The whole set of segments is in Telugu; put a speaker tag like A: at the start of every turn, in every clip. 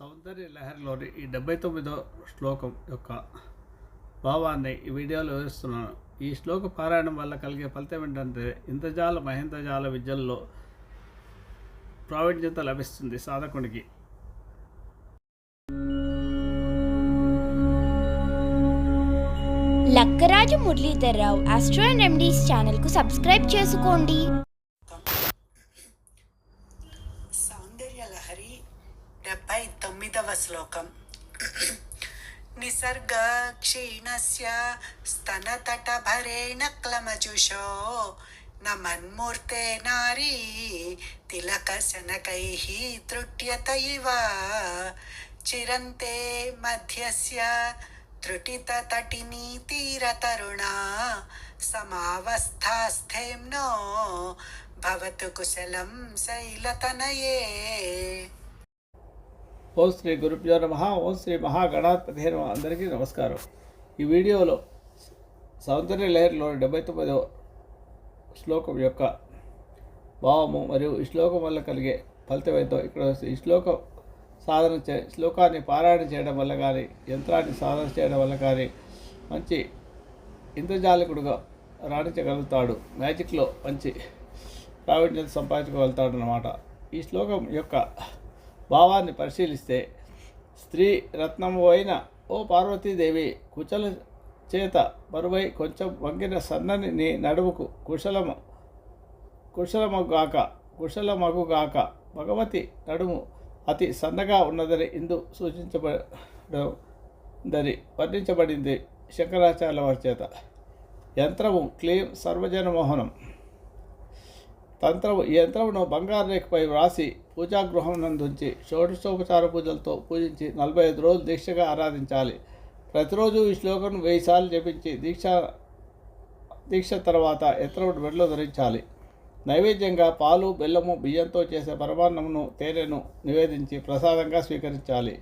A: సౌందర్య లహరిలోని ఈ డెబ్బై తొమ్మిదో శ్లోకం యొక్క భావాన్ని ఈ వీడియోలో వివరిస్తున్నాను. ఈ శ్లోక పారాయణం వల్ల కలిగే ఫలితం ఏంటంటే ఇంద్రజాల మహేంద్రజాల విద్యల్లో ప్రావీణ్యత లభిస్తుంది సాధకునికి.
B: Lakkaraju Muralidhar Rao astro and remedies ఛానల్కు సబ్స్క్రైబ్ చేసుకోండి.
C: సౌందర్య లహరి డెబ్బై తొమ్మిదవ శ్లోకం నిసర్గ క్షీణస్య స్తనతట భరేణ క్లమజుషో న మన్మూర్తే నారీ తిలక శనకైః తృట్యత ఇవ. చిరంతే మధ్యస్య త్రుటిత తటినీ తీరతరుణా సమావస్థాస్థేమ్నో భవతు కుశలం శైలతనయే.
A: ఓం శ్రీ గురుభ్యో నమ. ఓం శ్రీ మహాగణాధిపతి నమ. అందరికీ నమస్కారం. ఈ వీడియోలో సౌందర్య లహరిలోని డెబ్బై తొమ్మిదవ శ్లోకం యొక్క భావము మరియు ఈ శ్లోకం వల్ల కలిగే ఫలితం ఏంటో ఇక్కడ ఈ శ్లోకం సాధన చే శ్లోకాన్ని పారాయణ చేయడం వల్ల కానీ యంత్రాన్ని సాధన చేయడం వల్ల కానీ మంచి ఇంద్రజాలకుడుగా రాణించగలుగుతాడు. మ్యాజిక్లో మంచి ప్రావీణ్యత సంపాదించగలుగుతాడు అన్నమాట ఈ శ్లోకం యొక్క భావాన్ని పరిశీలిస్తే స్త్రీ రత్నము అయిన ఓ పార్వతీదేవి కుచల చేత బరువై కొంచెం వంగిన సన్నని నీ నడుముకు కుశలము కుశలమగుగాక కుశలమగుగాక భగవతి నడుము అతి సన్నగా ఉన్నదని ఇందు సూచించబడదని వర్ణించబడింది శంకరాచార్యుల వారి చేత. యంత్రము క్లీం సర్వజనమోహనం. తంత్రము ఈ యంత్రమును బంగారు రేఖపై వ్రాసి పూజాగృహం నందుంచి షోడశోపచార పూజలతో పూజించి నలభై ఐదు రోజులు దీక్షగా ఆరాధించాలి. ప్రతిరోజు ఈ శ్లోకం వెయ్యి సార్లు జపించి దీక్ష దీక్ష తర్వాత యంత్రమును మెడలో ధరించాలి. నైవేద్యంగా పాలు బెల్లము బియ్యంతో చేసే పరమాన్నమును తేనెను నివేదించి ప్రసాదంగా స్వీకరించాలి.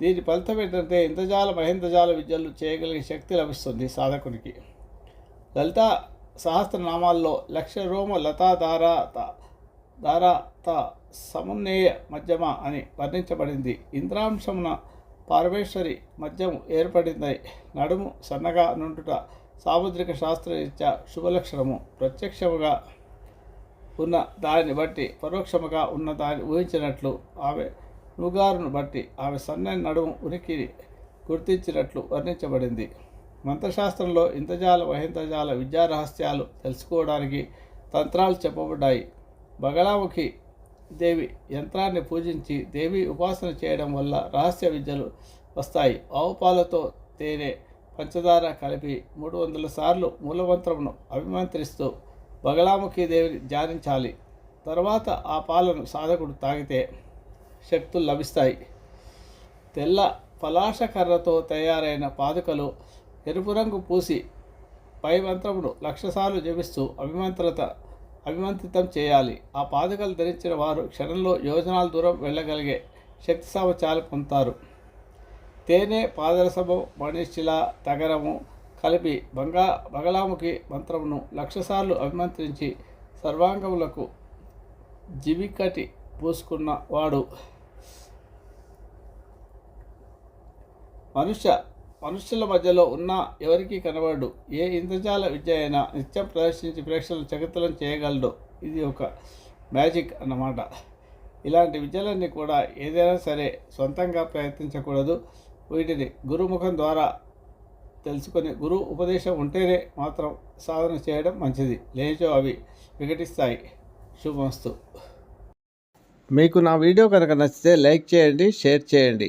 A: దీని ఫలితం ఏంటంటే ఇంద్రజాల మహేంద్రజాల విద్యలు చేయగలిగే శక్తి లభిస్తుంది సాధకునికి. లలిత సహస్రనామాల్లో లక్ష రోమ లతా త దారా త మధ్యమ అని వర్ణించబడింది. ఇంద్రాంశమున పార్వేశ్వరి మధ్యము ఏర్పడింది. నడుము సన్నగా నుండుట సాముద్రిక శాస్త్రరీత్యా శుభలక్షణము. ప్రత్యక్షముగా ఉన్న దానిని బట్టి పరోక్షముగా ఉన్న దాన్ని ఊహించినట్లు ఆమె నుగారును బట్టి ఆమె సన్నని నడుము ఉనికిని గుర్తించినట్లు వర్ణించబడింది. మంత్రశాస్త్రంలో ఇంతజాల మహింతజాల విద్యా రహస్యాలు తెలుసుకోవడానికి తంత్రాలు చెప్పబడ్డాయి. బగలాముఖి దేవి యంత్రాన్ని పూజించి దేవి ఉపాసన చేయడం వల్ల రహస్య విద్యలు వస్తాయి. ఆవు పాలతో తేనె పంచదార కలిపి మూడు వందల సార్లు మూలమంత్రమును అభిమంత్రిస్తూ బగలాముఖి దేవిని ధ్యానించాలి. తర్వాత ఆ పాలను సాధకుడు తాగితే శక్తులు లభిస్తాయి. తెల్ల పలాశకర్రతో తయారైన పాదుకలు ఎరుపు రంగు పూసి పై మంత్రమును లక్షసార్లు జపిస్తూ అభిమంత్రత అభిమంత్రితం చేయాలి. ఆ పాదుకలు ధరించిన వారు క్షణంలో యోజనాల దూరం వెళ్ళగలిగే శక్తి సామర్థ్యాలు పొందుతారు. తేనె పాదరసము మణిశిల తగరము కలిపి బంగా బగలాముఖి మంత్రమును లక్షసార్లు అభిమంత్రించి సర్వాంగములకు జివికటి పూసుకున్న వాడు. మనుష్య మనుషుల మధ్యలో ఉన్న ఎవరికీ కనబడు ఏ ఇంద్రజాల విద్య అయినా నిత్యం ప్రదర్శించి ప్రేక్షకులను చకితలం చేయగలడు. ఇది ఒక మ్యాజిక్ అన్నమాట. ఇలాంటి విద్యలన్నీ కూడా ఏదైనా సరే సొంతంగా ప్రయత్నించకూడదు. వీటిని గురుముఖం ద్వారా తెలుసుకొని గురువు ఉపదేశం ఉంటేనే మాత్రం సాధన చేయడం మంచిది. లేచో అవి వికటిస్తాయి. శుభమస్తు. మీకు నా వీడియో కనుక నచ్చితే లైక్ చేయండి షేర్ చేయండి.